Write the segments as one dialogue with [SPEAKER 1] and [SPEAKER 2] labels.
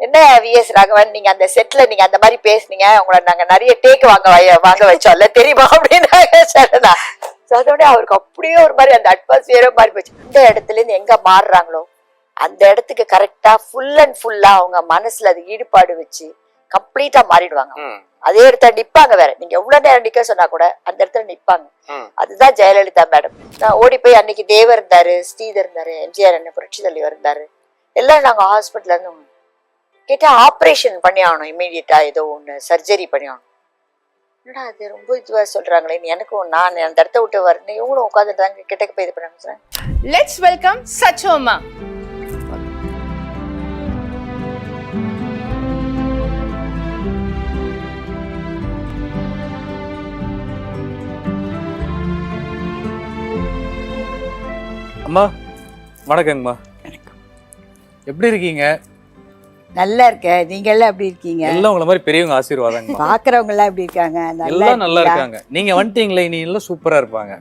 [SPEAKER 1] என்ன விஎஸ் ராகவன்? நீங்க அந்த செட்ல நீங்க அந்த மாதிரி பேசுனீங்க. உங்களை நாங்க நிறைய டேக் வாங்க வாங்க வச்சோம்ல தெரியுமா சரணா So அதோட அவருக்கு அப்படியே ஒரு மாதிரி அந்த அட்மாஸ்பியரே மாறி போச்சு. இந்த இடத்துல இருந்து எங்க மாறுறாங்களோ அந்த இடத்துக்கு கரெக்டா ஃபுல் அண்ட் ஃபுல்லா அவங்க மனசுல அது ஈடுபாடு வச்சு கம்ப்ளீட்டா மாறிடுவாங்க. அதே இடத்துல நிப்பாங்க வேற. நீங்க எவ்வளவு நேரம் நிக்க சொன்னா கூட அந்த இடத்துல நிப்பாங்க. அதுதான் ஜெயலலிதா மேடம் நான் ஓடி போய் அன்னைக்கு தேவர் இருந்தாரு ஸ்ரீதர் இருந்தாரு எம்ஜிஆர் என்ன புரட்சி தலைவர் இருந்தாரு. எல்லாம் நாங்க ஹாஸ்பிட்டல்ல இருந்து கேட்டா ஆபரேஷன் பண்ணி ஆகணும் இமீடியட்டா ஏதோ ஒண்ணு சர்ஜரி பண்ணி ஆகணும் என்னடா அது ரொம்ப இதுவா சொல்றாங்களே எனக்கும் நான் அந்த இடத்த விட்டு வரணும் இவங்களும் உட்காந்துட்டாங்க கிட்டக்க போய் இது சொன்னேன்
[SPEAKER 2] லெட்ஸ் வெல்கம் சச்சோமா
[SPEAKER 3] அம்மா வணக்கங்கம்மா. எப்படி இருக்கீங்க?
[SPEAKER 4] நல்லா இருக்க. நீங்க எல்லாம் எப்படி இருக்கீங்க?
[SPEAKER 3] எல்லாம் உங்களை மாதிரி பெரியவங்க ஆசீர்வாதங்கம்மா
[SPEAKER 4] பாக்குறவங்க எல்லாம் எப்படி இருக்காங்க?
[SPEAKER 3] எல்லாம் நல்லா இருக்காங்க. நீங்க வந்துட்டீங்களே நீ எல்லாம் சூப்பரா இருப்பாங்க.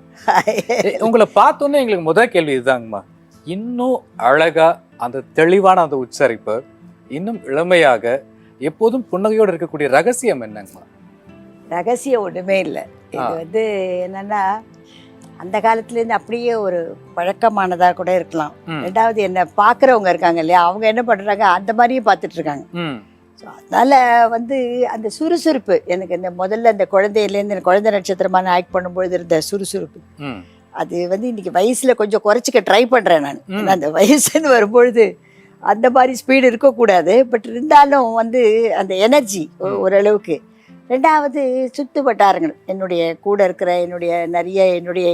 [SPEAKER 3] உங்களை பார்த்தோன்னே எங்களுக்கு முதல் கேள்வி இதுதாங்கம்மா. இன்னும் அழகா அந்த தெளிவான அந்த உச்சரிப்பு இன்னும் இளமையாக எப்போதும் புன்னகையோடு இருக்கக்கூடிய ரகசியம் என்னங்கம்மா?
[SPEAKER 4] ரகசியம் ஒண்ணுமே இல்லை. இது. வந்து என்னன்னா அந்த காலத்துல இருந்து அப்படியே ஒரு பழக்கமானதா கூட இருக்கலாம். ரெண்டாவது என்ன பாக்குறவங்க இருக்காங்க இல்லையா? அவங்க என்ன பண்றாங்க? அந்த மாதிரியும் பார்த்துட்டு இருக்காங்க. ஸோ அதனால வந்து அந்த சுறுசுறுப்பு எனக்கு இந்த முதல்ல இந்த குழந்தையிலேருந்து இந்த குழந்தை நட்சத்திரமான ஆக்ட் பண்ணும்பொழுது இருந்த சுறுசுறுப்பு. அது வந்து இன்னைக்கு வயசுல கொஞ்சம் குறைச்சிக்க ட்ரை பண்றேன் நான். அந்த வயசுன்னு வரும்பொழுது அந்த மாதிரி ஸ்பீடு இருக்கக்கூடாது. பட் இருந்தாலும் வந்து அந்த எனர்ஜி. ஓரளவுக்கு. ரெண்டாவது சுத்து வட்டாரங்கள். என்னுடைய கூட இருக்கிற என்னுடைய நிறைய என்னுடைய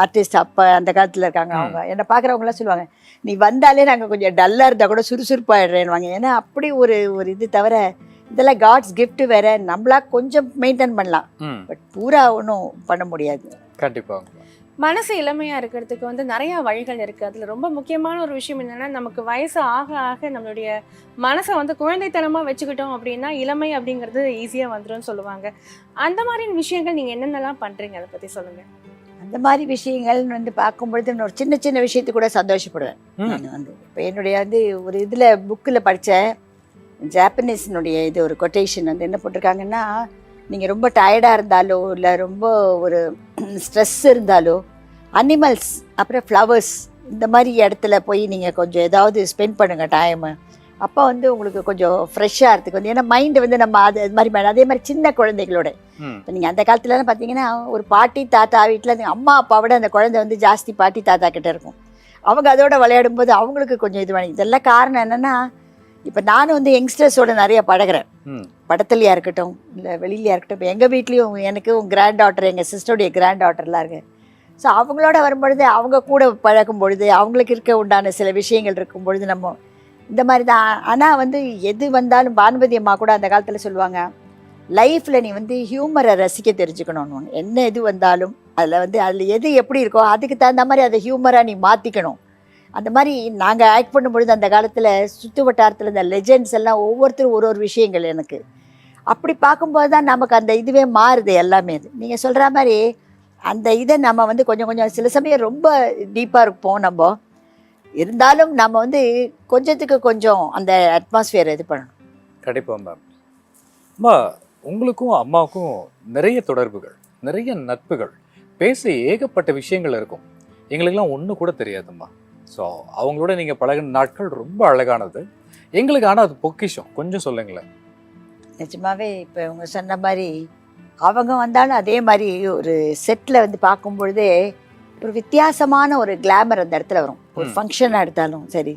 [SPEAKER 4] ஆர்டிஸ்ட் அப்பா அந்த காலத்தில் இருக்காங்க. அவங்க. என்னை பார்க்குறவங்களாம் சொல்லுவாங்க நீ வந்தாலே நாங்கள் கொஞ்சம் டல்லாக இருந்தால் கூட சுறுசுறுப்பாயிடுறேன்வாங்க ஏன்னா அப்படி ஒரு ஒரு இது தவிர இதெல்லாம் காட்ஸ் gift வேற. நம்மளா கொஞ்சம் மெயின்டைன் பண்ணலாம். பட் பூரா ஒன்றும் பண்ண முடியாது.
[SPEAKER 3] கண்டிப்பாங்க
[SPEAKER 2] மனசு இளமையா இருக்கிறதுக்கு வந்து நிறைய வழிகள் இருக்கு. அதுல ரொம்ப முக்கியமான ஒரு விஷயம் என்னன்னா நமக்கு வயசு ஆக ஆக நம்மளுடைய மனசை வந்து குழந்தைத்தனமா வச்சுக்கிட்டோம் அப்படின்னா இளமை அப்படிங்கிறது ஈஸியா வந்துரும்னு சொல்லுவாங்க. அந்த மாதிரியான விஷயங்கள் நீங்க என்னென்னலாம் பண்றீங்க? அதை பத்தி சொல்லுங்க.
[SPEAKER 4] அந்த மாதிரி விஷயங்கள் வந்து பார்க்கும்பொழுது ஒரு சின்ன சின்ன விஷயத்துக்கு கூட சந்தோஷப்படுவேன். நான் வந்து இப்போ என்னுடைய வந்து ஒரு இதில் புக்கில் படித்தேன் ஜாப்பனீஸினுடைய இது ஒரு கொட்டேஷன் வந்து என்ன போட்டிருக்காங்கன்னா நீங்கள் ரொம்ப டயர்டாக இருந்தாலோ இல்லை ரொம்ப ஒரு ஸ்ட்ரெஸ் இருந்தாலோ அனிமல்ஸ் அப்புறம் ஃப்ளவர்ஸ் இந்த மாதிரி இடத்துல போய் நீங்கள் கொஞ்சம் ஏதாவது ஸ்பெண்ட் பண்ணுங்கள் டைமு அப்போ வந்து உங்களுக்கு கொஞ்சம் ஃப்ரெஷ்ஷாக இருக்குது வந்து ஏன்னா மைண்டு வந்து நம்ம அது அது மாதிரி மேடம் அதே மாதிரி சின்ன குழந்தைகளோட. இப்போ நீங்கள் அந்த காலத்துலலாம் பார்த்தீங்கன்னா ஒரு பாட்டி தாத்தா வீட்டில் அம்மா அப்பாவோட அந்த குழந்தை வந்து ஜாஸ்தி பாட்டி தாத்தா கிட்ட இருக்கும். அவங்க அதோட விளையாடும்போது அவங்களுக்கு கொஞ்சம் இது பண்ணி இதெல்லாம் காரணம் என்னென்னா இப்போ நானும் வந்து யங்ஸ்டர்ஸோட நிறைய பழகுறேன். படத்துலையா இருக்கட்டும் இல்லை வெளியிலையா இருக்கட்டும் இப்போ எங்கள் வீட்லேயும் எனக்கு கிராண்ட் டாட்டர் எங்கள் சிஸ்டருடைய கிராண்ட் டாட்டர்லாம் இருக்கு. ஸோ அவங்களோட வரும்பொழுது அவங்க கூட பழகும் பொழுது அவங்களுக்கு இருக்க உண்டான சில விஷயங்கள் இருக்கும் பொழுது நம்ம இந்த மாதிரி தான். ஆனால் வந்து எது வந்தாலும் பானுமதி அம்மா கூட அந்த காலத்தில் சொல்லுவாங்க லைஃப்பில் நீ வந்து ஹியூமரை ரசிக்க தெரிஞ்சுக்கணும்னு என்ன இது வந்தாலும் அதில் வந்து அதில் எது எப்படி இருக்கோ அதுக்கு தகுந்த மாதிரி அதை ஹியூமராக நீ மாற்றிக்கணும் அந்த மாதிரி நாங்கள் ஆக்ட் பண்ணும்பொழுது அந்த காலத்தில் சுற்று வட்டாரத்தில் இந்த லெஜெண்ட்ஸ் எல்லாம் ஒவ்வொருத்தரும் ஒரு ஒரு விஷயங்கள் எனக்கு. அப்படி பார்க்கும்போது தான் நமக்கு அந்த இதுவே மாறுது எல்லாமே. இது நீங்கள் சொல்கிற மாதிரி அந்த இதை நம்ம வந்து கொஞ்சம் கொஞ்சம் சில சமயம் ரொம்ப டீப்பாக இருப்போம் நம்ம. இருந்தாலும் நம்ம வந்து கொஞ்சத்துக்கு கொஞ்சம் அந்த அட்மாஸ்ஃபியர் இது பண்ணணும்.
[SPEAKER 3] கண்டிப்பாக மேம் அம்மா உங்களுக்கும் அம்மாவுக்கும் நிறைய தொடர்புகள் நிறைய நட்புகள் பேச ஏகப்பட்ட விஷயங்கள் இருக்கும். எங்களுக்கெல்லாம் ஒன்று கூட தெரியாதும்மா. ஸோ அவங்களோட நீங்கள் பழகின நாட்கள் ரொம்ப அழகானது. எங்களுக்கு ஆனால் அது பொக்கிஷம். கொஞ்சம் சொல்லுங்களேன்.
[SPEAKER 4] நிஜமாவே இப்போ இவங்க சொன்ன மாதிரி அவங்க வந்தாலும் அதே மாதிரி ஒரு செட்டில் வந்து பார்க்கும் பொழுதே ஒரு வித்தியாசமான ஒரு கிளாமர் அந்த இடத்துல வரும். ஒரு. ஃபங்க்ஷனாக எடுத்தாலும் சரி.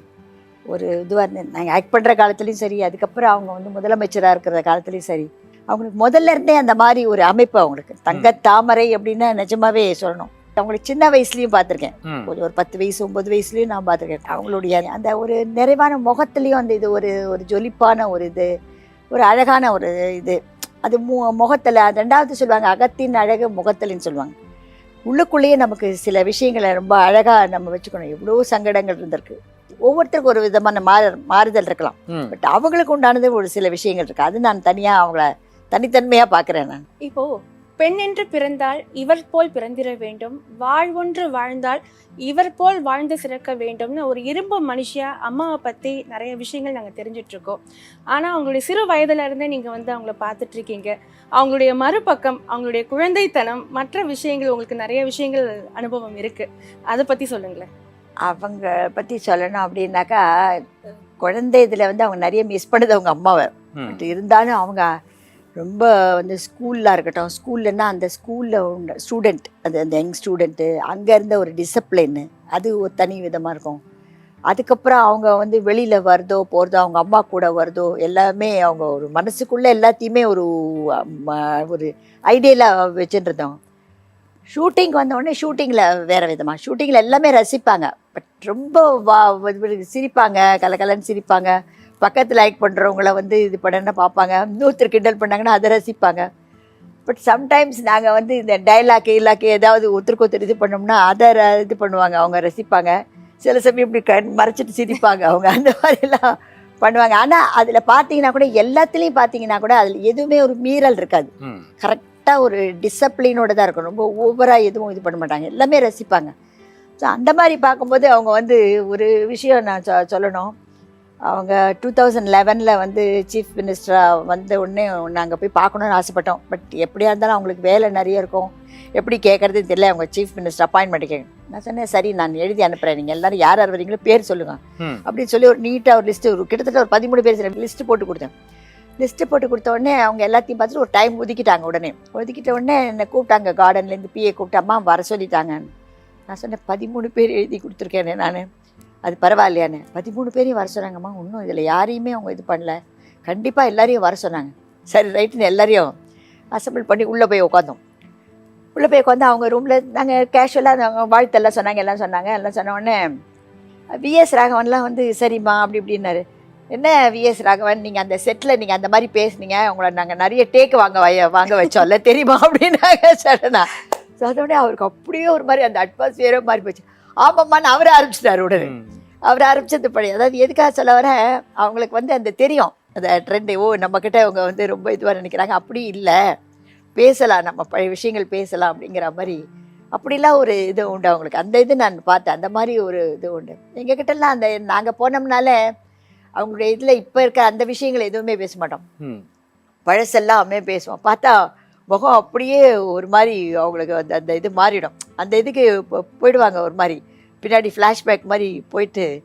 [SPEAKER 4] ஒரு இதுவாக இருந்து நாங்கள் ஆக்ட் பண்ணுற காலத்துலேயும் சரி அதுக்கப்புறம் அவங்க வந்து முதலமைச்சராக இருக்கிற காலத்துலேயும் சரி. அவங்களுக்கு முதல்ல இருந்தே அந்த மாதிரி ஒரு அமைப்பு அவங்களுக்கு. தங்க தாமரை அப்படின்னா நிஜமாவே சொல்லணும். அவங்களுக்கு சின்ன வயசுலயும் பார்த்துருக்கேன். ஒரு பத்து வயசு ஒன்பது வயசுலயும் நான் பார்த்துருக்கேன். அவங்களுடைய அந்த ஒரு நிறைவான முகத்துலயும் அந்த இது ஒரு ஒரு ஜொலிப்பான ஒரு இது ஒரு அழகான ஒரு இது. அது மு முகத்தில் ரெண்டாவது சொல்லுவாங்க அகத்தின் அழகு முகத்தில்னு சொல்லுவாங்க. உள்ளுக்குள்ளேயே நமக்கு சில விஷயங்களை ரொம்ப அழகாக நம்ம வச்சுக்கணும். எவ்வளோ சங்கடங்கள் இருந்திருக்கு. ஒவ்வொருத்தருக்கும் ஒரு விதமான மாறு மாறுதல் இருக்கலாம். பட் அவங்களுக்கு உண்டானது ஒரு சில விஷயங்கள் இருக்கு. அது நான் தனியாக அவங்கள தனித்தன்மையாக பார்க்குறேன் நான்.
[SPEAKER 2] இப்போ பெண் என்று பிறந்தால் இவர் போல் பிறந்திட வேண்டும். வாழ்வொன்று வாழ்ந்தால் இவர் போல் வாழ்ந்து சிறக்க வேண்டும்னு ஒரு இரும்பு மனுஷியா அம்மாவை பற்றி நிறைய விஷயங்கள் நாங்கள் தெரிஞ்சுட்டு இருக்கோம் ஆனால் அவங்களுடைய சிறு வயதுல இருந்தே நீங்கள் வந்து அவங்கள பார்த்துட்டு இருக்கீங்க அவங்களுடைய மறுபக்கம் அவங்களுடைய குழந்தைத்தனம் மற்ற விஷயங்கள் உங்களுக்கு நிறைய விஷயங்கள் அனுபவம் இருக்கு. அதை பற்றி சொல்லுங்களேன்.
[SPEAKER 4] அவங்க பற்றி சொல்லணும் அப்படின்னாக்கா குழந்தை இதில் வந்து அவங்க நிறைய மிஸ் பண்ணுது அவங்க அம்மாவை. பட் இருந்தாலும் அவங்க ரொம்ப வந்து ஸ்கூல்லாக இருக்கட்டும் ஸ்கூல்லன்னா அந்த ஸ்கூலில் ஸ்டூடெண்ட் அது அந்த யங் ஸ்டூடெண்ட்டு அங்கே இருந்த ஒரு டிசிப்ளின்னு அது ஒரு தனி விதமாக இருக்கும். அதுக்கப்புறம் அவங்க வந்து வெளியில் வருதோ போகிறதோ அவங்க அம்மா கூட வருதோ எல்லாமே அவங்க ஒரு மனசுக்குள்ளே எல்லாத்தையுமே ஒரு ஒரு ஐடியலாக வச்சுருந்தோம். ஷூட்டிங் வந்தோடனே ஷூட்டிங்கில் வேறு விதமாக ஷூட்டிங்கில் எல்லாமே ரசிப்பாங்க. பட் ரொம்ப வா சிரிப்பாங்க கலகலன்னு சிரிப்பாங்க. பக்கத்தில் லைக் பண்ணுறவங்கள வந்து இது பண்ணனா பார்ப்பாங்க. இன்னொருத்தர் கிண்டல் பண்ணாங்கன்னா அதை ரசிப்பாங்க. பட் சம்டைம்ஸ் நாங்கள் வந்து இந்த டைலாக்கு இல்லாக்கு ஏதாவது ஒருத்தருக்கு ஒருத்தர் இது பண்ணோம்னா அதை இது பண்ணுவாங்க. அவங்க ரசிப்பாங்க. சில சமயம் இப்படி கண் மறைச்சிட்டு சிரிப்பாங்க. அவங்க அந்த மாதிரிலாம் பண்ணுவாங்க. ஆனால் அதில் பார்த்தீங்கன்னா கூட எல்லாத்துலேயும் பார்த்தீங்கன்னா கூட அதில் எதுவுமே ஒரு மீறல் இருக்காது. கரெக்டாக ஒரு டிசிப்ளினோட தான் இருக்கும் ரொம்ப ஓவராக எதுவும் இது பண்ண மாட்டாங்க. எல்லாமே ரசிப்பாங்க. ஸோ அந்த மாதிரி பார்க்கும்போது அவங்க வந்து ஒரு விஷயம் நான் சொ சொல்லணும். அவங்க டூ தௌசண்ட் லெவனில் வந்து சீஃப் மினிஸ்டராக வந்த உடனே நாங்கள் போய் பார்க்கணுன்னு ஆசைப்பட்டோம். பட் எப்படியா இருந்தாலும் அவங்களுக்கு வேலை நிறைய இருக்கும். எப்படி கேட்குறதுன்னு தெரியல. அவங்க சீஃப் மினிஸ்டர் அப்பாயின்மெண்ட் கேட்க நான் சொன்னேன் சரி நான் எழுதி அனுப்புகிறேன் நீங்கள் எல்லாரும் யார் யார் வரீங்களோ பேர் சொல்லுங்கள்
[SPEAKER 3] ம்.
[SPEAKER 4] அப்படின்னு சொல்லி ஒரு நீட்டாக ஒரு லிஸ்ட்டு ஒரு கிட்டத்தட்ட ஒரு பதிமூணு பேர் லிஸ்ட்டு போட்டு கொடுத்தேன். லிஸ்ட்டு போட்டு கொடுத்த உடனே அவங்க எல்லாத்தையும் பார்த்துட்டு ஒரு டைம் ஒதுக்கிட்டாங்க உடனே. ஒதுக்கிட்ட உடனே என்னை கூப்பிட்டாங்க கார்டன்லேருந்து பிஏ கூப்பிட்டு அம்மா வர சொல்லிட்டாங்க நான் சொன்னேன் பதிமூணு பேர் எழுதி கொடுத்துருக்கேனே நான். அது பரவாயில்லையானே பதிமூணு பேரையும் வர சொன்னாங்கம்மா இன்னும் இதில் யாரையுமே அவங்க இது பண்ணல. கண்டிப்பாக எல்லாரையும் வர சொன்னாங்க. சரி ரைட்டுன்னு எல்லாரையும் அசம்பிள் பண்ணி உள்ளே போய் உட்காந்தோம் உள்ளே போய் உட்காந்து அவங்க ரூமில் நாங்கள் கேஷுவலாக அவங்க வாழ்த்தெல்லாம் சொன்னாங்க எல்லாம் சொன்னாங்க எல்லாம் சொன்னோடனே விஎஸ் ராகவன்லாம் வந்து சரிம்மா அப்படி இப்படின்னாரு. என்ன விஎஸ் ராகவன் நீங்கள் அந்த செட்டில் நீங்கள் அந்த மாதிரி பேசுனீங்க உங்களை நாங்கள் நிறைய டேக் வாங்க வய வாங்க வச்சோம்ல தெரியுமா? அப்படின்னாங்க சடனா ஸோ அதோட அவருக்கு அப்படியே ஒரு மாதிரி அந்த அட்மாஸ்ஃபியரே மாறி போச்சு. ஆமாம்மான்னு அவரே ஆரம்பிச்சிட்டாரு உடனே. அவர் ஆரம்பிச்சது படி. அதாவது எதுக்காக சொல்ல வர அவங்களுக்கு வந்து அந்த தெரியும். அந்த ட்ரெண்டு ஓ நம்மக்கிட்ட அவங்க வந்து ரொம்ப இதுவாக நினைக்கிறாங்க. அப்படி இல்லை. பேசலாம். நம்ம பழைய விஷயங்கள் பேசலாம் அப்படிங்கிற மாதிரி. அப்படிலாம் ஒரு இது உண்டு அவங்களுக்கு. அந்த இது நான் பார்த்தேன். அந்த மாதிரி ஒரு இது உண்டு. எங்ககிட்டலாம் அந்த நாங்கள் போனோம்னால அவங்களுடைய இதில் இப்போ இருக்க அந்த விஷயங்கள் எதுவுமே பேச மாட்டோம். பழசெல்லாமே பேசுவோம். பார்த்தா முகம் அப்படியே ஒரு மாதிரி அவங்களுக்கு அந்த அந்த இது மாறிடும். அந்த இதுக்கு போ- போயிடுவாங்க ஒரு மாதிரி. பின்னாடி ஃப்ளாஷ்பேக் மாதிரி போயிட்டு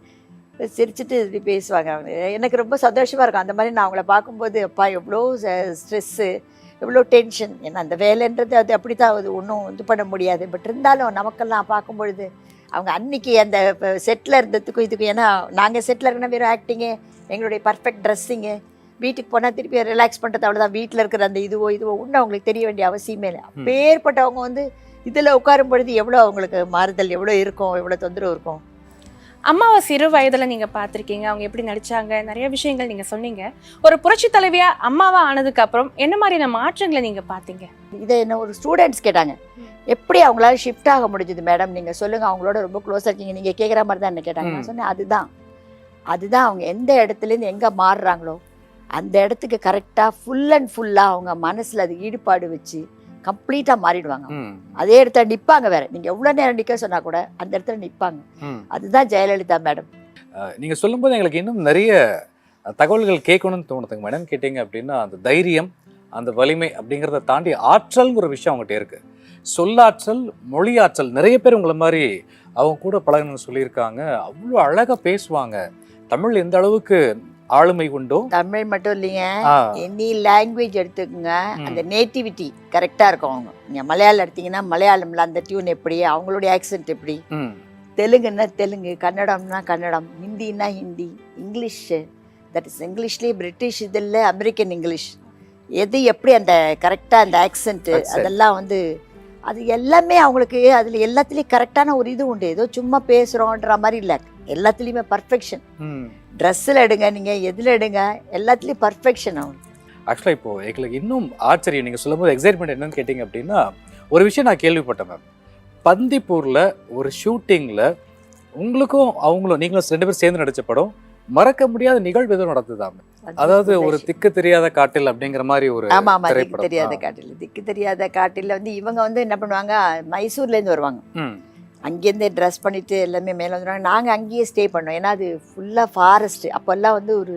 [SPEAKER 4] சிரிச்சிட்டு இப்படி பேசுவாங்க அவங்க. எனக்கு ரொம்ப சந்தோஷமாக இருக்கும். அந்த மாதிரி நான் அவங்கள பார்க்கும்போது அப்பா எவ்வளோ ஸ்ட்ரெஸ்ஸு எவ்வளோ டென்ஷன் ஏன்னா அந்த வேலைன்றது அது அப்படி தான் அது ஒன்றும் இது பண்ண முடியாது. பட் இருந்தாலும் நமக்கெல்லாம் பார்க்கும்பொழுது அவங்க அன்னைக்கு அந்த செட்டில் இருந்ததுக்கும் இதுக்கும் ஏன்னா நாங்கள் செட்டில் இருக்கணும் வெறும் ஆக்டிங்கு எங்களுடைய பர்ஃபெக்ட் ட்ரெஸ்ஸிங்கு வீட்டுக்கு போனால் திருப்பி ரிலாக்ஸ் பண்ணுறது அவ்வளோதான் வீட்டில் இருக்கிற அந்த இதுவோ இதுவோ ஒன்றும் அவங்களுக்கு தெரிய வேண்டிய அவசியமே இல்லை. அப்பேற்பட்டவங்க வந்து இதில் உட்காரும் பொழுது எவ்வளோ அவங்களுக்கு மாறுதல் எவ்வளோ இருக்கும் எவ்வளோ தொந்தரவு இருக்கும்?
[SPEAKER 2] அம்மாவை சிறு வயதுல நீங்க பார்த்திருக்கீங்க. அவங்க எப்படி நடிச்சாங்க? நிறைய விஷயங்கள் நீங்க சொன்னீங்க. ஒரு புரட்சி தலைவியா அம்மாவா ஆனதுக்கு அப்புறம் என்ன மாதிரியான மாற்றங்களை நீங்க பாத்தீங்க
[SPEAKER 4] இதை என்ன ஒரு ஸ்டூடெண்ட்ஸ் கேட்டாங்க. எப்படி அவங்களால ஷிஃப்ட் ஆக முடிஞ்சது மேடம் நீங்கள் சொல்லுங்கள் அவங்களோட ரொம்ப க்ளோஸாக இருக்கீங்க. நீங்கள் கேட்குற மாதிரி தான் என்ன கேட்டாங்க. நான். சொன்னேன் அதுதான். அதுதான் அவங்க எந்த இடத்துலேருந்து எங்கே மாறுறாங்களோ அந்த இடத்துக்கு கரெக்டாக ஃபுல் அண்ட் ஃபுல்லாக அவங்க மனசில் அது ஈடுபாடு வச்சு கம்ப்ளீட்டாக மாறிடுவாங்க. அதே இடத்துல நிற்பாங்க வேற. நீங்கள் எவ்வளோ நேரம் நிற்க சொன்னால் கூட அந்த இடத்துல நிற்பாங்க. அதுதான் ஜெயலலிதா மேடம்.
[SPEAKER 3] அஹ், நீங்க சொல்லும்போது எங்களுக்கு இன்னும் நிறைய தகவல்கள் கேட்கணும்னு தோணுதுங்க மேடம். கேட்டீங்க அப்படின்னா அந்த தைரியம் அந்த வலிமை அப்படிங்கிறத தாண்டி ஆற்றல்ங்கிற விஷயம் அவங்ககிட்ட இருக்கு. சொல்லாற்றல் மொழியாற்றல் நிறைய பேர் உங்களை மாதிரி அவங்க கூட பழகணும்னு சொல்லியிருக்காங்க. அவ்வளோ அழகா பேசுவாங்க. தமிழ் எந்த அளவுக்கு ஆளுமை உண்டோ?
[SPEAKER 4] தமிழ் மட்டும் இல்லைங்க. எனி லாங்குவேஜ் எடுத்துக்கோங்க. அந்த நேட்டிவிட்டி கரெக்டாக இருக்கும் அவங்க. நீங்கள் மலையாளம் எடுத்தீங்கன்னா மலையாளம்ல அந்த டியூன் எப்படி அவங்களுடைய ஆக்சென்ட் எப்படி? தெலுங்குன்னா தெலுங்கு கன்னடம்னா கன்னடம் ஹிந்தின்னா ஹிந்தி இங்கிலீஷு தட் இஸ் இங்கிலீஷ்லேயே பிரிட்டிஷ் இதில் அமெரிக்கன் இங்கிலீஷ் எது எப்படி அந்த கரெக்டாக அந்த ஆக்சென்ட்டு. அதெல்லாம் வந்து அது எல்லாமே அவங்களுக்கு அதில் எல்லாத்துலேயும் கரெக்டான ஒரு இது உண்டு. ஏதோ சும்மா பேசுகிறோன்ற மாதிரி இல்லை. எல்லாத்துலேயுமே பர்ஃபெக்ஷன். ட்ரெஸ்ஸில் எடுங்க நீங்கள் எதில் எடுங்க எல்லாத்துலேயும் பர்ஃபெக்ஷன் அவங்க
[SPEAKER 3] ஆக்சுவலாக இப்போ எங்களுக்கு இன்னும் ஆச்சரியம் நீங்கள் சொல்லும்போது எக்ஸைட்மெண்ட் என்னன்னு கேட்டிங்க அப்படின்னா ஒரு விஷயம் நான் கேள்விப்பட்டேன் மேம் பந்திப்பூரில் ஒரு ஷூட்டிங்கில் உங்களுக்கும் அவங்களும் நீங்களும் ரெண்டு பேரும் சேர்ந்து நடிச்ச படம் மறக்க முடியாத நிகழ்வு எதுவும் நடந்ததாமே அதாவது ஒரு திக்கு தெரியாத காட்டில் அப்படிங்கிற மாதிரி ஒரு
[SPEAKER 4] ஆமா ஆமா திக்கு. தெரியாத. காட்டில் திக்கு தெரியாத காட்டில் வந்து இவங்க வந்து என்ன பண்ணுவாங்க மைசூர்ல இருந்து வருவாங்க. அங்கேருந்தே ட்ரெஸ் பண்ணிட்டு எல்லாமே மேலே வந்துடுவாங்க. நாங்கள் அங்கேயே ஸ்டே பண்ணோம். ஏன்னா அது ஃபுல்லாக ஃபாரஸ்ட் அப்போல்லாம் வந்து ஒரு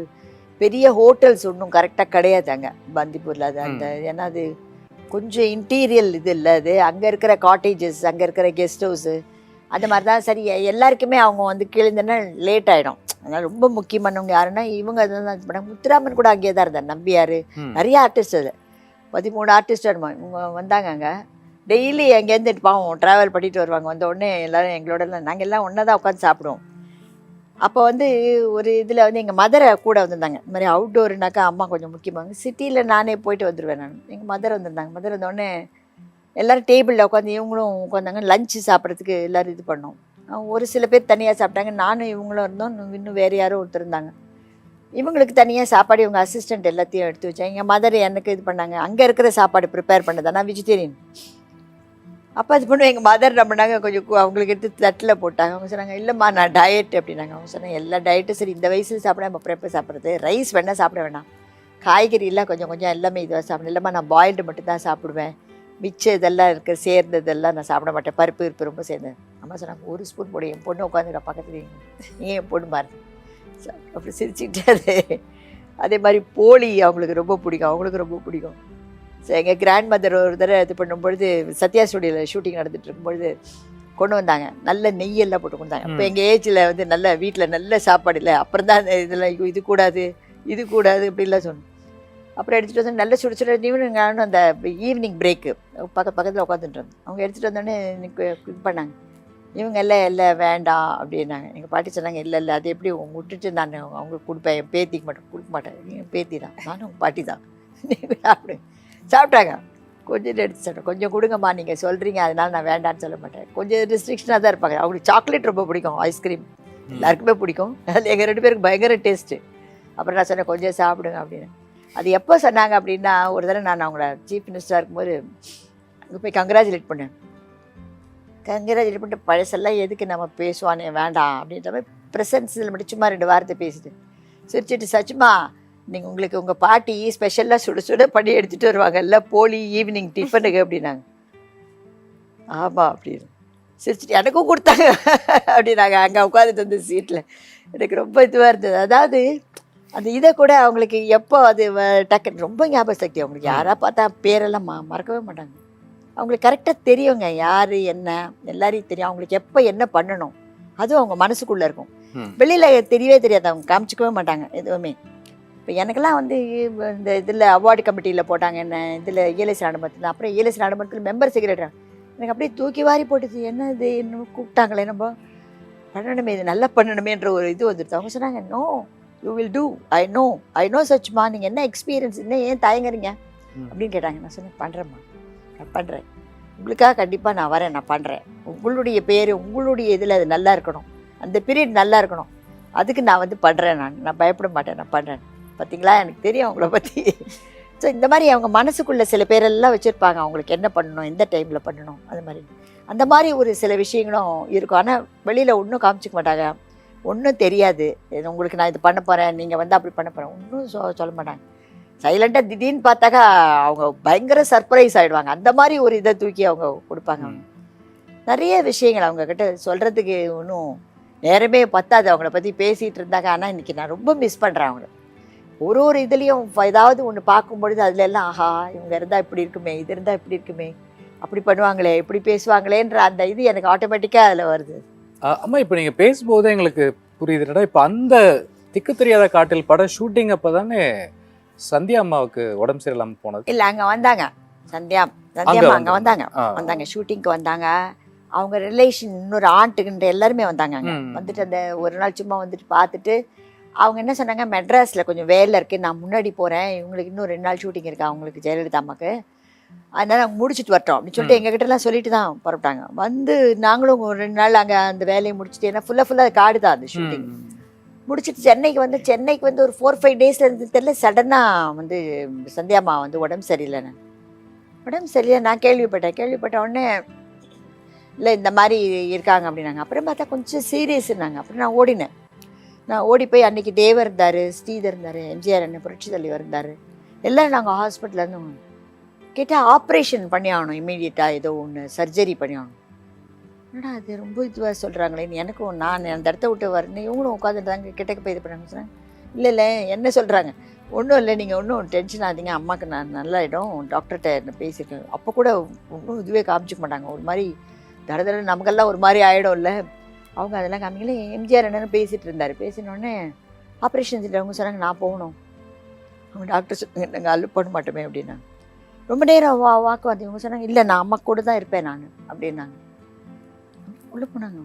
[SPEAKER 4] பெரிய ஹோட்டல்ஸ் ஒன்றும் கரெக்டாக கிடையாது அங்கே. பந்திப்பூரில் அது அந்த ஏன்னா அது கொஞ்சம் இன்டீரியல் இது இல்லை. அது அங்கே இருக்கிற காட்டேஜஸ் அங்கே இருக்கிற கெஸ்ட் ஹவுஸு அந்த மாதிரி தான். சரி எல்லாருக்குமே அவங்க வந்து கீழேந்தனா லேட் ஆகிடும் அதனால் ரொம்ப முக்கியமானவங்க யாருன்னா இவங்க தான் பண்ணாங்க. முத்துராமன் கூட அங்கேயே தான் இருந்தார். நம்பியார். நிறைய ஆர்டிஸ்ட் அது. பதிமூணு ஆர்டிஸ்ட் இவங்க வந்தாங்க அங்கே. டெய்லி எங்கேருந்து பாவம் ட்ராவல் பண்ணிட்டு வருவாங்க. வந்த உடனே எல்லாரும் எங்களோட நாங்கள் எல்லாம் ஒன்றா தான் உட்காந்து சாப்பிடுவோம். அப்போ வந்து ஒரு இதில் வந்து எங்கள் மதரை கூட வந்திருந்தாங்க. இந்த மாதிரி அவுட்டோருனாக்கா அம்மா கொஞ்சம் முக்கியமாக சிட்டியில் நானே போயிட்டு வந்துடுவேன் நான். எங்கள் மதர் வந்திருந்தாங்க. மதர் வந்தோடனே எல்லாரும் டேபிளில் உட்காந்து இவங்களும் உட்காந்தாங்க லஞ்சு சாப்பிட்றதுக்கு எல்லோரும் இது பண்ணோம். ஒரு சில பேர் தனியாக சாப்பிட்டாங்க. நானும் இவங்களும் இருந்தோம். இன்னும் இன்னும் வேறு யாரோ ஒருத்தர் இருந்தாங்க. இவங்களுக்கு தனியாக சாப்பாடு இவங்க அசிஸ்டன்ட் எல்லாத்தையும் எடுத்து வச்சேன் எங்கள் மதர் எனக்கு இது பண்ணாங்க. அங்கே இருக்கிற சாப்பாடு ப்ரிப்பேர் பண்ணது. ஆனால் வெஜிடேரியன் அப்போ அது பண்ணுவோம் எங்கள் மதர் என்ன பண்ணாங்க? கொஞ்சம் அவங்களுக்கு எடுத்து தட்டில் போட்டாங்க. அவங்க சொன்னாங்க இல்லைம்மா நான் டயட் அப்படின்னாங்க. அவங்க சொன்னாங்க எல்லா டயட்டும் சரி இந்த வயசில் சாப்பிடாம நம்ம எப்போ சாப்பிட்றது? ரைஸ் வேணால் சாப்பிட வேணாம். காய்கறியெல்லாம் கொஞ்சம் கொஞ்சம் எல்லாமே இதுவாக சாப்பிடணும் இல்லைம்மா நான் பாயில்டு மட்டும்தான் சாப்பிடுவேன். மிச்சம் இதெல்லாம் இருக்க சேர்ந்ததெல்லாம் நான் சாப்பிட மாட்டேன். பருப்பு இருப்பு ரொம்ப சேர்ந்து அம்மா சொன்னாங்க ஒரு ஸ்பூன் போடு. என் பொண்ணு உட்காந்துருக்க பக்கத்துல நீ என் பொண்ணு மாறுது அப்படி சிரிச்சுக்கிட்டே அதே மாதிரி போலி அவங்களுக்கு ரொம்ப பிடிக்கும். அவங்களுக்கு ரொம்ப பிடிக்கும். எங்கள் கிராண்ட் மதர் ஒரு தடவை இது பண்ணும்பொழுது சத்யா ஸ்டுடியோவில் ஷூட்டிங் நடந்துட்டு இருக்கும்பொழுது கொண்டு வந்தாங்க. நல்ல நெய்யெல்லாம் போட்டு கொடுத்தாங்க அப்போ
[SPEAKER 3] ம்.
[SPEAKER 4] எங்கள் ஏஜில் வந்து நல்ல வீட்டில் நல்ல சாப்பாடு இல்லை. அப்புறம் தான் இதெல்லாம் ஐயோ, இது கூடாது இது கூடாது இப்படிலாம் சொன்னோம் அப்புறம் எடுத்துகிட்டு வந்து நல்ல சுட சுட ஈவினிங் நானும் அந்த ஈவினிங் பிரேக்கு பக்க பக்கத்தில் உட்காந்துட்டு இருந்தோம். அவங்க எடுத்துகிட்டு வந்தோடனே எனக்கு இது பண்ணாங்க. இவங்க எல்லாம் இல்லை வேண்டாம் அப்படின்னாங்க. எங்கள் பாட்டி சொன்னாங்க இல்லை இல்லை அது எப்படி உங்க விட்டுட்டு நான் அவங்களுக்கு கொடுப்பேன். என் பேத்திக்கு மட்டும் கொடுக்க மாட்டேன். என் பேத்தி தான். நானும் உங்கள் பாட்டி தான். சாப்பிடுங்க சாப்பிட்டாங்க. கொஞ்சம் எடுத்து சாப்பிட்டேன். கொஞ்சம் கொடுங்கம்மா நீங்கள் சொல்கிறீங்க அதனால நான் வேண்டான்னு சொல்ல மாட்டேன். கொஞ்சம் ரெஸ்ட்ரிக்ஷனாக தான் இருப்பாங்க. அவங்களுக்கு சாக்லேட் ரொம்ப பிடிக்கும் ஐஸ்கிரீம் எல்லாருக்குமே பிடிக்கும். அதில் எங்கள் ரெண்டு பேருக்கு பயங்கர டேஸ்ட்டு அப்புறம் நான் சொன்னேன் கொஞ்சம் சாப்பிடுங்க அப்படின்னு. அது எப்போ சொன்னாங்க அப்படின்னா ஒரு தடவை நான் அவங்கள சீஃப் மினிஸ்டராக இருக்கும்போது அங்கே போய் கங்க்ராச்சுலேட் பண்ணேன். கங்க்ராச்சுலேட் பண்ணிட்டு பழசெல்லாம் எதுக்கு நம்ம பேசுவானே வேண்டாம் அப்படின்ற மாதிரி ப்ரெசன்ஸில் மட்டும் சும்மா ரெண்டு வார்த்தை பேசிட்டு சிரிச்சிட்டு சச்சுமா நீங்கள் உங்களுக்கு உங்கள் பாட்டி ஸ்பெஷலாக சுட சுட பண்ணி எடுத்துகிட்டு வருவாங்கல்ல போலி ஈவினிங் டிஃபனுக்கு அப்படின்னாங்க. ஆமாம் அப்படின்னு சிரிச்சிட்டு எனக்கும் கொடுத்தாங்க அப்படின்னாங்க. அங்கே உட்காந்துட்டு வந்து சீட்டில் எனக்கு ரொம்ப இதுவாக இருந்தது. அதாவது அந்த இதை கூட அவங்களுக்கு எப்போ அது டக்குன்னு ரொம்ப ஞாபக சக்தி. அவங்களுக்கு யாரா பார்த்தா பேரெல்லாம் ம மறக்கவே மாட்டாங்க. அவங்களுக்கு கரெக்டாக தெரியுங்க. யார் என்ன எல்லாரையும் தெரியும். அவங்களுக்கு எப்போ என்ன பண்ணணும் அதுவும் அவங்க மனசுக்குள்ளே இருக்கும். வெளியில் தெரியவே தெரியாது. அவங்க காமிச்சிக்கவே மாட்டாங்க எதுவுமே. இப்போ எனக்கெல்லாம் வந்து இந்த இதில் அவார்டு கமிட்டியில் போட்டாங்க என்ன இதில் இயலேசி நாடகத்தில் அப்புறம் இயலேசி நாடகத்தில் மெம்பர் செக்ரட்டரி எனக்கு அப்படியே தூக்கி வாரி போட்டுச்சு. என்ன இது இன்னும் கூப்பிட்டாங்களே நம்ம பண்ணணுமே இது நல்லா பண்ணணுமேன்ற ஒரு இது வந்துடுது அவங்க சொன்னாங்க no you will do I know I know சச்மா நீங்கள் என்ன எக்ஸ்பீரியன்ஸ் என்ன ஏன் தயங்குறீங்க. அப்படின்னு கேட்டாங்க. நான் சொன்னேன் பண்ணுறேம்மா நான் பண்ணுறேன் உங்களுக்காக கண்டிப்பாக நான் வரேன். நான் பண்ணுறேன் உங்களுடைய பேர் உங்களுடைய இதில் அது நல்லா இருக்கணும். அந்த பீரியட் நல்லா இருக்கணும். அதுக்கு நான் வந்து பண்ணுறேன் நான். நான் பயப்பட மாட்டேன். நான் பண்ணுறேன் பார்த்தீங்களா எனக்கு தெரியும் அவங்கள பற்றி ஸோ இந்த மாதிரி அவங்க மனசுக்குள்ளே சில பேரெல்லாம் வச்சுருப்பாங்க. அவங்களுக்கு என்ன பண்ணணும்? எந்த டைமில் பண்ணணும்? அது மாதிரி. அந்த மாதிரி ஒரு சில விஷயங்களும் இருக்கும். ஆனால் வெளியில் ஒன்றும் காமிச்சிக்க மாட்டாங்க. ஒன்றும் தெரியாது. உங்களுக்கு நான் இது பண்ண போகிறேன் நீங்கள் வந்து அப்படி பண்ண போகிறேன் ஒன்றும் சொ சொல்ல மாட்டாங்க. சைலண்டாக திடீர்னு பார்த்தாக்கா அவங்க பயங்கர சர்ப்ரைஸ் ஆகிடுவாங்க அந்த மாதிரி ஒரு இதை தூக்கி அவங்க கொடுப்பாங்க. நிறைய விஷயங்கள் அவங்க கிட்ட சொல்கிறதுக்கு ஒன்றும் நேரமே பத்தாது. அவங்கள பற்றி பேசிகிட்டு இருந்தாங்க. ஆனால் இன்றைக்கி நான் ரொம்ப மிஸ் பண்ணுறேன் அவங்கள. ஒரு ஒரு இதுலேயும் ஏதாவது ஒன்று பார்க்கும் பொழுது அதுல எல்லாம் ஆஹா இவங்க இருந்தால் இப்படி இருக்குமே இது இருந்தால் இப்படி இருக்குமே அப்படி பண்ணுவாங்களே இப்படி பேசுவாங்களேன்ற அந்த இது எனக்கு ஆட்டோமேட்டிக்காக அதில் வருது.
[SPEAKER 3] அம்மா இப்போ நீங்க பேசும்போது எங்களுக்கு புரியுதுடா இப்போ அந்த திக்கு தெரியாத காட்டில் படம் ஷூட்டிங் அப்பதானே சந்தியா அம்மாவுக்கு உடம்பு சரியில்லாம போனது?
[SPEAKER 4] இல்லை அங்கே வந்தாங்க. சந்தியா சந்தியா அங்கே வந்தாங்க. வந்தாங்க. ஷூட்டிங்க்கு வந்தாங்க அவங்க ரிலேஷன் இன்னொரு ஆண்ட்டுக்குன்ற எல்லாருமே வந்தாங்க. வந்துட்டு அந்த ஒரு நாள் சும்மா வந்துட்டு பார்த்துட்டு அவங்க என்ன சொன்னாங்க? மெட்ராஸில் கொஞ்சம் வேலை இருக்குது நான் முன்னாடி போகிறேன் இவங்களுக்கு இன்னும் ரெண்டு நாள் ஷூட்டிங் இருக்கு? அவங்களுக்கு ஜெயலலிதா அம்மாக்கு. அதனால் அவங்க முடிச்சுட்டு வரட்டும் அப்படின்னு சொல்லிட்டு எங்ககிட்டலாம் சொல்லிட்டு தான் புறப்பட்டாங்க. வந்து நாங்களும் ரெண்டு நாள் அங்கே அந்த வேலையை முடிச்சுட்டு ஏன்னா ஃபுல்லாக ஃபுல்லாக காடு தான் அந்த ஷூட்டிங். முடிச்சிட்டு சென்னைக்கு வந்து சென்னைக்கு வந்து ஒரு ஃபோர் ஃபைவ் டேஸ்ல இருந்து தெரியல. சடனாக வந்து சந்தியாம்மா வந்து உடம்பு சரியில்லைன்னு உடம்பு சரியில்லை. நான் கேள்விப்பட்டேன். கேள்விப்பட்ட உடனே இல்லை இந்த மாதிரி இருக்காங்க அப்படின்னாங்க. அப்புறம் பார்த்தா கொஞ்சம் சீரியஸ்னாங்க அப்புறம் நான் ஓடினேன். நான் ஓடி போய் அன்றைக்கி தேவர் இருந்தார் ஸ்ரீதர் இருந்தார் எம்ஜிஆர் அண்ணன் புரட்சி தலைவர் இருந்தார். எல்லாம் நாங்கள் ஹாஸ்பிட்டலேருந்து கேட்டால் ஆப்ரேஷன் பண்ணி ஆகணும் இம்மீடியட்டாக ஏதோ ஒன்று சர்ஜரி பண்ணி ஆகணும். ஆனால் அது ரொம்ப இதுவாக சொல்கிறாங்களேன்னு எனக்கும் நான் அந்த இடத்த விட்டு வரேன் இவங்களும் உட்காந்துட்டாங்க கிட்டக்க போய் இது பண்ணாங்க. சொன்னாங்க இல்லை இல்லை என்ன சொல்கிறாங்க ஒன்றும் இல்லை நீங்கள் ஒன்றும் டென்ஷன் ஆகுதிங்க அம்மாவுக்கு நான் நல்ல இடம் டாக்டர்கிட்ட என்ன பேசியிருக்கேன். அப்போ கூட ஒன்றும் இதுவே காமிச்சிக்க மாட்டாங்க. ஒரு மாதிரி தட தட நமக்கெல்லாம் ஒரு மாதிரி ஆகிடும்ல அவங்க அதெல்லாம் காமிக்கல. எம்ஜிஆர் என்னன்னு பேசிகிட்டு இருந்தார். பேசினோடனே ஆப்ரேஷன் திட்டம் அவங்க சொன்னாங்க நான் போகணும். அவங்க டாக்டர் சொன்னாங்க நாங்கள் அல்லு பண்ண மாட்டோமே அப்படின்னாங்க. ரொம்ப நேரம் வா வாக்கு வந்து இவங்க சொன்னாங்க இல்லை நான் அம்மா கூட தான் இருப்பேன் நான் அப்படின்னாங்க. உள்ளே போனாங்க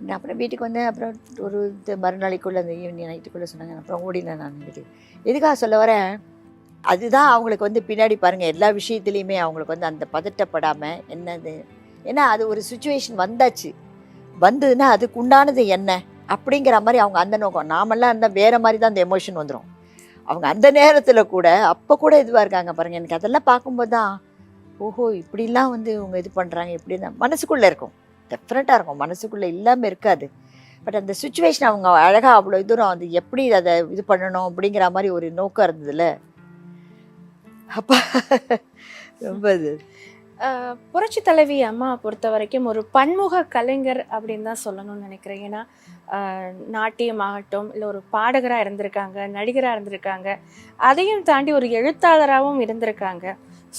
[SPEAKER 4] நான் அப்புறம் வீட்டுக்கு வந்தேன். அப்புறம் ஒரு இது மறுநாளைக்குள்ளே அந்த ஈவினிங் நைட்டுக்குள்ளே சொன்னாங்க. அப்புறம் ஓடினேன் நான் வீட்டுக்கு. எதுக்காக சொல்ல வரேன்? அதுதான் அவங்களுக்கு வந்து பின்னாடி பாருங்கள் எல்லா விஷயத்துலையுமே அவங்களுக்கு வந்து அந்த பதட்டப்படாமல் என்னது? ஏன்னா அது ஒரு சுச்சுவேஷன் வந்தாச்சு. வந்ததுன்னா அதுக்கு உண்டானது என்ன? அப்படிங்கிற மாதிரி அவங்க அந்த நோக்கம். நாமெல்லாம் இருந்தால் வேற மாதிரி தான் அந்த எமோஷன் வந்துடும் அவங்க அந்த நேரத்தில் கூட அப்போ கூட இதுவாக இருக்காங்க பாருங்கள் எனக்கு அதெல்லாம் பார்க்கும்போது தான் ஓஹோ இப்படிலாம் வந்து இவங்க இது பண்ணுறாங்க இப்படி தான். மனசுக்குள்ளே இருக்கும். டெஃபினட்டாக இருக்கும். மனசுக்குள்ளே இல்லாமல் இருக்காது. பட் அந்த சுச்சுவேஷன் அவங்க அழகாக அவ்வளோ தூரம் வந்து எப்படி அதை இது பண்ணணும் அப்படிங்கிற மாதிரி ஒரு நோக்கம் இருந்ததுல. அப்பா ரொம்ப இது.
[SPEAKER 2] புரட்சி தலைவி அம்மா பொறுத்த வரைக்கும் ஒரு பன்முக கலைஞர் அப்படின்னு தான் சொல்லணும்னு நினைக்கிறேன். ஏன்னா நாட்டியம் ஆகட்டும் இல்லை ஒரு பாடகராக இருந்திருக்காங்க நடிகராக இருந்திருக்காங்க அதையும் தாண்டி ஒரு எழுத்தாளராகவும் இருந்திருக்காங்க.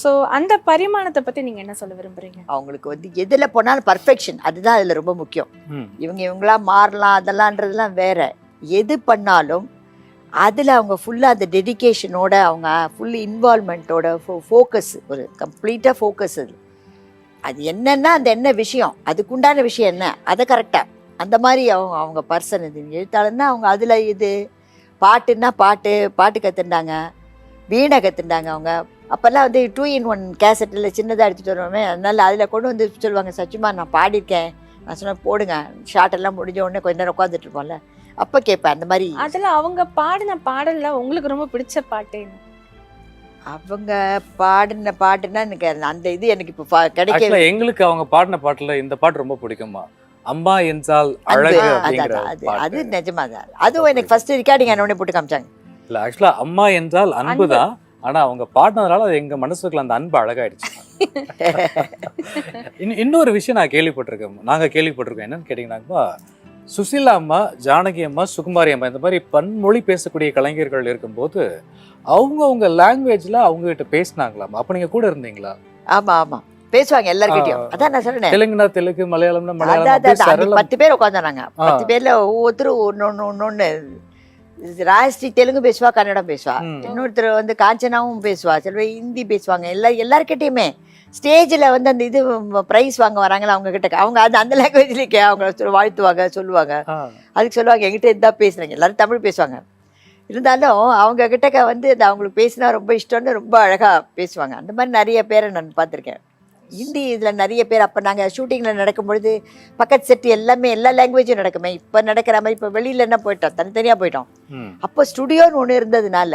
[SPEAKER 2] ஸோ அந்த பரிமாணத்தை பற்றி நீங்கள் என்ன சொல்ல விரும்புறீங்க?
[SPEAKER 4] அவங்களுக்கு வந்து எதில் போனாலும் பர்ஃபெக்ஷன் அதுதான் அதில் ரொம்ப முக்கியம். இவங்க இவங்களா மாறலாம் அதெல்லாம்ன்றதுலாம் வேற. எது பண்ணாலும் அதில் அவங்க ஃபுல்லாக அந்த டெடிகேஷனோட அவங்க ஃபுல் இன்வால்மெண்ட்டோட ஃபோக்கஸ் ஒரு கம்ப்ளீட்டாக ஃபோக்கஸ் அது. அது என்னென்னா அந்த என்ன விஷயம் அதுக்குண்டான விஷயம் என்ன அதை கரெக்டாக அந்த மாதிரி அவங்க அவங்க பர்சன் இது. எழுத்தாளர்னா அவங்க அதில் இது பாட்டுன்னா பாட்டு பாட்டு கற்றுண்டாங்க வீணை கற்றுண்டாங்க அவங்க. அப்போல்லாம் வந்து டூ இன் ஒன் கேசட்டில் சின்னதாக எடுத்துகிட்டு வருவோமே அதனால் அதில் கொண்டு வந்து சொல்லுவாங்க சச்சுமா நான் பாடியிருக்கேன். நான் சொன்னேன் போடுங்க ஷார்ட்டெல்லாம் முடிஞ்ச உடனே கொஞ்ச நேரம் உட்காந்துட்டு இருப்போம்ல. அப்போ கேட்பேன் அந்த மாதிரி.
[SPEAKER 2] அதில் அவங்க பாடின பாடல்ல உங்களுக்கு ரொம்ப பிடிச்ச பாட்டு என்ன?
[SPEAKER 4] அவங்க பாடின பாட்டுன்னா எனக்கு அந்த- இது எனக்கு இப்போ கிடைக்கல.
[SPEAKER 3] எங்களுக்கு அவங்க பாடின பாட்டுல இந்த பாட்டு ரொம்ப பிடிக்குமா அம்மா என்றால்
[SPEAKER 4] அது
[SPEAKER 3] அழகு
[SPEAKER 4] அது- நிஜமா தான் அதுவும் எனக்கு ஃபர்ஸ்ட் ரெக்கார்டிங் உடனே போட்டு காமிச்சாங்க.
[SPEAKER 3] இல்ல ஆக்சுவலா அம்மா என்றால் அன்பு தான். ஆனா அவங்க பாடினதுனால அது எங்க மனசுக்குள்ள அந்த அன்பு அழகாயிடுச்சு. இன்னும் இன்னொரு விஷயம் நான் கேள்விப்பட்டிருக்கேன். நாங்க கேள்விப்பட்டிருக்கோம். என்னன்னு கேட்டீங்கன்னாக்கா சுசீலா அம்மா ஜானகி அம்மா சுகுமாரி அம்மா இந்த மாதிரி பன்மொழி பேசக்கூடிய கலைஞர்கள் இருக்கும்போது அவங்க அவங்க லாங்குவேஜ்ல அவங்க கிட்ட பேசினாங்களாம் அப்ப நீங்க கூட இருந்தீங்களா?
[SPEAKER 4] ஆமா ஆமா. பேசுவாங்க எல்லார்கிட்டயும். அதான் நான் சொன்னேன்.
[SPEAKER 3] தெலுங்குனா தெலுங்கு மலையாளம்னா மலையாளம்
[SPEAKER 4] பத்து பேர் உட்காந்துறாங்க. பத்து பேர்ல ஒவ்வொருத்தரும் ஒன்னொன்னு ஒன்னொன்னு ராஜஸ்ரீ தெலுங்கு பேசுவா கன்னடம் பேசுவா. இன்னொருத்தர் வந்து காஞ்சனாவும் பேசுவா. சில பேர் ஹிந்தி பேசுவாங்க. எல்லா எல்லார்கிட்டயுமே. ஸ்டேஜில் வந்து அந்த இது ப்ரைஸ் வாங்க வராங்களா அவங்க கிட்ட அவங்க அது அந்த லாங்குவேஜ்லேயே கே அவங்க வாழ்த்துவாங்க சொல்லுவாங்க. அதுக்கு சொல்லுவாங்க என்கிட்ட இதுதான் பேசுனாங்க எல்லாரும் தமிழ் பேசுவாங்க. இருந்தாலும் அவங்க கிட்டக்க வந்து அது அவங்களுக்கு பேசினா ரொம்ப இஷ்டம்னு ரொம்ப அழகா பேசுவாங்க. அந்த மாதிரி நிறைய பேரை நான் பார்த்துருக்கேன். ஹிந்தி இதில் நிறைய பேர் அப்போ நாங்கள் ஷூட்டிங்கில் நடக்கும்பொழுது பக்கத்து செட்டு எல்லாமே எல்லா லாங்குவேஜும் நடக்குமே. இப்போ நடக்கிற மாதிரி இப்போ வெளியில என்ன போயிட்டோம்? தனித்தனியாக போயிட்டோம். அப்போ ஸ்டுடியோன்னு ஒன்று இருந்ததுனால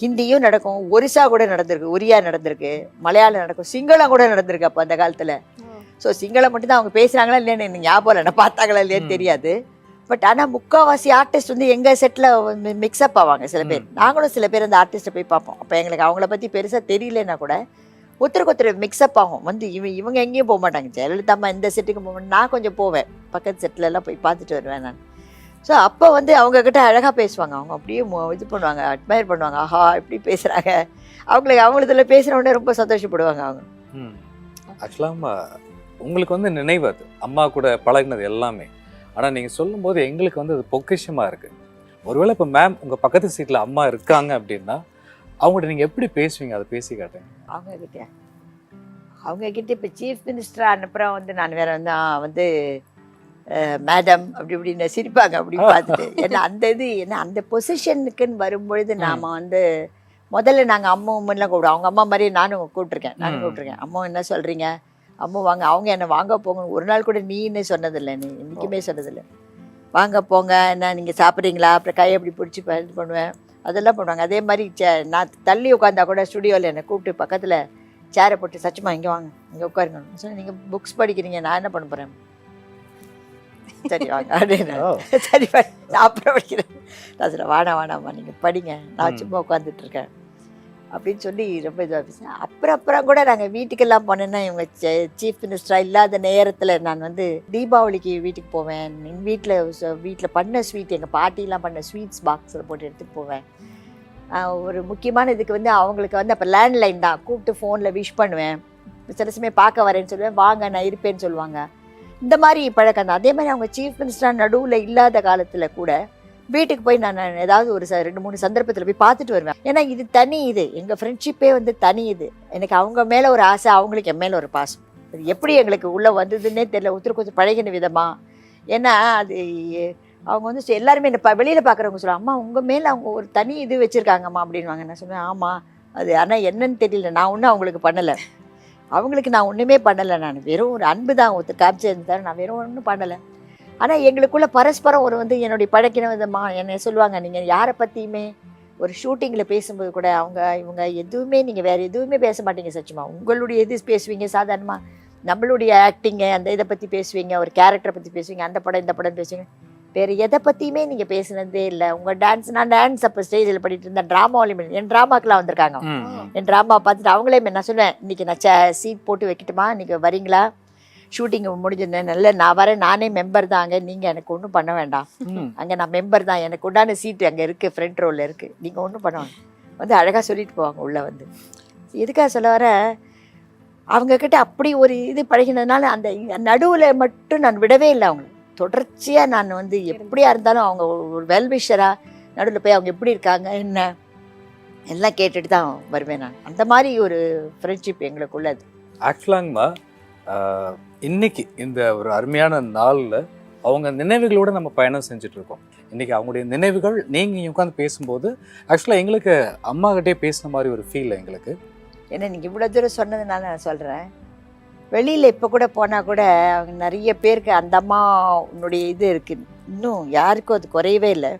[SPEAKER 4] ஹிந்தியும் நடக்கும் ஒரிசா கூட நடந்திருக்கு ஒரியா நடந்திருக்கு மலையாளம் நடக்கும் சிங்களம் கூட நடந்திருக்கு அப்போ அந்த காலத்தில். ஸோ சிங்களம் மட்டும்தான் அவங்க பேசுகிறாங்களா இல்லைன்னு எனக்கு ஞாபகம் இல்லை. நான் பார்த்தாங்களா இல்லையான்னு. தெரியாது. பட் ஆனால் முக்கால்வாசி ஆர்டிஸ்ட் வந்து எங்கள் செட்டில் மிக்ஸ்அப் ஆவாங்க சில பேர். நாங்களும் சில பேர் அந்த ஆர்டிஸ்ட்டை போய் பார்ப்போம். அப்போ எங்களுக்கு அவங்கள பற்றி பெருசாக தெரியலன்னா கூட ஒருத்தருக்கு ஒருத்தர் மிக்ஸ்அப் ஆகும். வந்து இவ இவங்க எங்கேயும் போக மாட்டாங்க. ஜெயலலிதாம்மா இந்த செட்டுக்கு போக நான் கொஞ்சம் போவேன். பக்கத்து செட்டில் எல்லாம் போய் பார்த்துட்டு வருவேன் நான். ஸோ அப்போ வந்து அவங்க கிட்ட அழகாக பேசுவாங்க. அவங்க அப்படியே மு- இது பண்ணுவாங்க அட்மையர் பண்ணுவாங்க. ஆஹா இப்படி பேசுகிறாங்க அவங்களுக்கு அவங்களதுல பேசுகிற உடனே ரொம்ப சந்தோஷப்படுவாங்க அவங்க.
[SPEAKER 3] ம். ஆக்சுவலாக உங்களுக்கு வந்து நினைவு அது. அம்மா கூட பழகுனது எல்லாமே. ஆனால் நீங்கள் சொல்லும்போது எங்களுக்கு வந்து அது பொக்கிஷமாக இருக்கு. ஒருவேளை இப்போ மேம் உங்கள் பக்கத்து சீட்டில் அம்மா இருக்காங்க அப்படின்னா அவங்கள்ட்ட நீங்கள் எப்படி பேசுவீங்க? அதை பேசி காட்டுங்க.
[SPEAKER 4] அவங்க கிட்ட அவங்க கிட்ட இப்போ சீஃப் மினிஸ்டர் அனுப்புகிறோம் வந்து நான் வேற வந்து வந்து மேடம் அப்படி இப்படின்னு சிரிப்பாங்க அப்படி பார்த்துட்டு. ஏன்னா அந்த இது ஏன்னா அந்த பொசிஷனுக்குன்னு வரும்பொழுது நாம வந்து முதல்ல நாங்கள் அம்மா உம்மன்லாம் கூப்பிடுவோம். அவங்க அம்மா மாதிரி நானும் கூப்பிட்ருக்கேன் நானும். கூப்பிட்ருக்கேன் அம்மா என்ன சொல்கிறீங்க அம்மா வாங்க அவங்க என்ன வாங்க போங்க ஒரு நாள் கூட நீன்னு சொன்னதில்லை நீ என்றைக்குமே சொன்னதில்லை. வாங்க போங்க என்ன நீங்கள் சாப்பிட்றீங்களா? அப்புறம் கையை அப்படி பிடிச்சி இது பண்ணுவேன். அதெல்லாம் பண்ணுவாங்க. அதே மாதிரி சே- நான் தள்ளி உட்காந்தா கூட ஸ்டுடியோவில் என்னை கூப்பிட்டு பக்கத்தில் சேரை போட்டு சச்சுமா இங்கே வாங்க இங்கே உட்காருங்க சொன்னேன் நீங்கள் புக்ஸ் படிக்கிறீங்க நான் என்ன பண்ண போகிறேன் சரி வாங்க. அப்படின்னு. சரி நான் அப்புறம் படிக்கிறேன் நான் சொல்ல வேணாம் வேணாம்மா நீங்கள் படிங்க. நான். சும்மா உட்காந்துட்டு இருக்கேன். அப்படின்னு சொல்லி ரொம்ப இதாக பேசினேன் அப்புறம் அப்புறம் கூட நாங்கள் வீட்டுக்கெல்லாம் போனேன்னா இவங்க சீஃப் மினிஸ்டராக இல்லாத நேரத்தில் நான் வந்து தீபாவளிக்கு வீட்டுக்கு போவேன். வீட்டில் வீட்டில் பண்ண ஸ்வீட் எங்கள் பாட்டிலாம் பண்ண ஸ்வீட்ஸ் பாக்ஸில் போட்டு எடுத்துகிட்டு போவேன். ஒரு முக்கியமான இதுக்கு வந்து அவங்களுக்கு வந்து அப்போ லேண்ட்லைன் தான். கூப்பிட்டு ஃபோனில் விஷ் பண்ணுவேன். சில சமயம் பார்க்க வரேன்னு சொல்லுவேன். வாங்க நான் இருப்பேன்னு சொல்லுவாங்க. இந்த மாதிரி பழக்கம் தான். அதே மாதிரி அவங்க சீஃப் மினிஸ்டர் நடுவில் இல்லாத காலத்தில் கூட வீட்டுக்கு போய் நான் ஏதாவது ஒரு ச- ரெண்டு மூணு சந்தர்ப்பத்தில் போய் பார்த்துட்டு வருவேன். ஏன்னா இது தனி இது. எங்கள் ஃப்ரெண்ட்ஷிப்பே வந்து தனி இது. எனக்கு அவங்க மேலே ஒரு ஆசை அவங்களுக்கு என் மேலே ஒரு பாசம். அது எப்படி எங்களுக்கு உள்ளே வந்ததுன்னே தெரியல. ஒருத்தர் கொஞ்சம் பழகின விதமா. ஏன்னா அது அவங்க வந்து எல்லாருமே என்ன வெளியில் பார்க்குறவங்க சொல்லுவாங்க அம்மா உங்கள் மேலே அவங்க ஒரு தனி இது வச்சுருக்காங்கம்மா அப்படின்வாங்க நான் சொன்னேன் ஆமாம் அது ஆனால் என்னன்னு தெரியல. நான் ஒன்றும் அவங்களுக்கு பண்ணலை. அவங்களுக்கு நான் ஒன்றுமே பண்ணலை. நான் வெறும் ஒரு அன்பு தான் ஒருத்தர் காமிச்சிருந்தாரு நான் வெறும் ஒன்றும் பண்ணலை. ஆனால் எங்களுக்குள்ள பரஸ்பரம் ஒரு வந்து என்னுடைய பழக்கின விதமா என்னை சொல்லுவாங்க நீங்கள் யாரை பற்றியுமே ஒரு ஷூட்டிங்கில் பேசும்போது கூட அவங்க இவங்க எதுவுமே நீங்கள் வேறு எதுவுமே பேச மாட்டீங்க சச்சுமா. உங்களுடைய எது பேசுவீங்க சாதாரணமாக நம்மளுடைய ஆக்டிங்கு அந்த இதை பற்றி பேசுவீங்க ஒரு கேரக்டரை பற்றி பேசுவீங்க அந்த படம் இந்த படம் பேசுவீங்க. வேறு எதை பற்றியுமே நீங்கள் பேசுனதே இல்லை. உங்கள் டான்ஸ் நான் டான்ஸ் அப்போ ஸ்டேஜில் பண்ணிட்டு இருந்தேன். ட்ராமா ஒலிம்பிக் என் ட்ராமாக்கெலாம் வந்திருக்காங்க. என் ட்ராமா பார்த்துட்டு அவங்களே நான் சொல்லுவேன் இன்னைக்கு நான் சீட் போட்டு வைக்கட்டுமா? நீங்கள் வரீங்களா? ஷூட்டிங் முடிஞ்சிருந்தேன் நல்ல நான் வரேன். நானே மெம்பர் தாங்க நீங்கள் எனக்கு ஒன்றும் பண்ண வேண்டாம். அங்கே நான் மெம்பர் தான். எனக்கு உண்டான சீட்டு அங்கே இருக்குது ஃப்ரண்ட் ரோவில் இருக்குது நீங்கள் ஒன்றும் பண்ண வந்து அழகாக சொல்லிட்டு போவாங்க உள்ளே வந்து. எதுக்காக சொல்ல வர? அவங்கக்கிட்ட அப்படி ஒரு இது பழகினதுனால அந்த நடுவில் மட்டும் நான் விடவே இல்லை அவங்கள. தொடர்ச்சியாக நான் வந்து எப்படியா இருந்தாலும் அவங்க ஒரு வெல்விஷராக நடுவில் போய் அவங்க எப்படி இருக்காங்க என்ன? எல்லாம் கேட்டுட்டு தான் வருவேன் நான். அந்த மாதிரி ஒரு ஃப்ரெண்ட்ஷிப் எங்களுக்குள்ளது
[SPEAKER 3] ஆக்சுவலாங்கம்மா ஆஹ், இன்னைக்கு இந்த ஒரு அருமையான நாளில் அவங்க நினைவுகளோட நம்ம பயணம் செஞ்சுட்டு இருக்கோம். இன்னைக்கு அவங்களுடைய நினைவுகள் நீங்கள் உட்காந்து பேசும்போது ஆக்சுவலாக எங்களுக்கு அம்மா கிட்டே பேசுன மாதிரி ஒரு ஃபீல் எங்களுக்கு.
[SPEAKER 4] ஏன்னா நீங்கள் இவ்வளோ தூரம் சொன்னதுனால நான் சொல்கிறேன் வெளியில் இப்போ கூட போனால் கூட அவங்க நிறைய பேருக்கு அந்த அம்மா உன்னுடைய இது இருக்குது இன்னும் யாருக்கும் அது குறையவே இல்லை.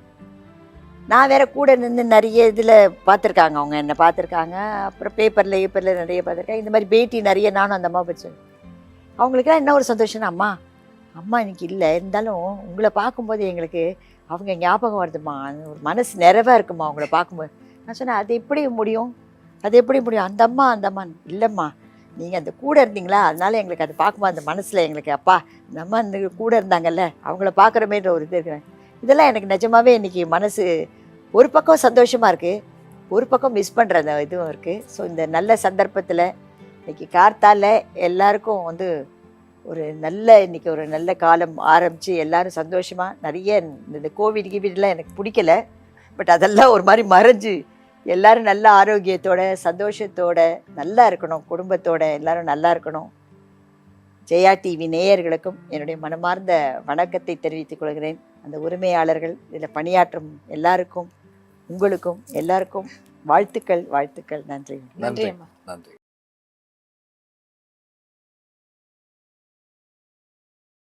[SPEAKER 4] நான் வேற கூட நின்று நிறைய இதில் பார்த்துருக்காங்க. அவங்க என்னை பார்த்துருக்காங்க. அப்புறம் பேப்பரில் ஏப்பரில் நிறைய பார்த்துருக்காங்க இந்த மாதிரி பேட்டி நிறைய நானும் அந்த அம்மா பற்றி அவங்களுக்குலாம் என்ன ஒரு சந்தோஷம்னா அம்மா அம்மா இன்னைக்கு இல்லை. இருந்தாலும் உங்களை பார்க்கும்போது எங்களுக்கு அவங்க ஞாபகம் வருதுமா ஒரு மனசு நிறைவாக இருக்குமா அவங்கள பார்க்கும்போது. நான் சொன்னேன் அது எப்படி முடியும்? அது எப்படி முடியும்? அந்த அம்மா அந்த அம்மா இல்லைம்மா. நீங்கள் அந்த கூட இருந்தீங்களா? அதனால எங்களுக்கு அது பார்க்கும்போது அந்த மனசில் எங்களுக்கு அப்பா நம்ம அந்த இந்த கூட இருந்தாங்கல்ல அவங்கள பார்க்குறமேன்ற ஒரு இது இருக்கிறேன் இதெல்லாம் எனக்கு நிஜமாவே இன்றைக்கி மனசு ஒரு பக்கம் சந்தோஷமாக இருக்குது ஒரு பக்கம் மிஸ் பண்ணுற அந்த இதுவும் இருக்குது ஸோ இந்த நல்ல சந்தர்ப்பத்தில் இன்றைக்கி கார்த்தால எல்லாருக்கும் வந்து ஒரு நல்ல இன்னைக்கு ஒரு நல்ல காலம் ஆரம்பித்து எல்லோரும் சந்தோஷமாக நிறைய இந்த கோவிட் கீவிட்லாம் எனக்கு பிடிக்கல. பட் அதெல்லாம் ஒரு மாதிரி மறைஞ்சு எல்லாரும் நல்ல ஆரோக்கியத்தோட சந்தோஷத்தோட நல்லா இருக்கணும். குடும்பத்தோட எல்லாரும் நல்லா இருக்கணும். ஜெயா டிவி நேயர்களுக்கும் என்னுடைய மனமார்ந்த வணக்கத்தை தெரிவித்துக் கொள்கிறேன். அந்த உரிமையாளர்கள் இதில் பணியாற்றும் எல்லாருக்கும் உங்களுக்கும் எல்லாருக்கும் வாழ்த்துக்கள் வாழ்த்துக்கள். நன்றி.
[SPEAKER 2] நன்றி அம்மா
[SPEAKER 3] நன்றி.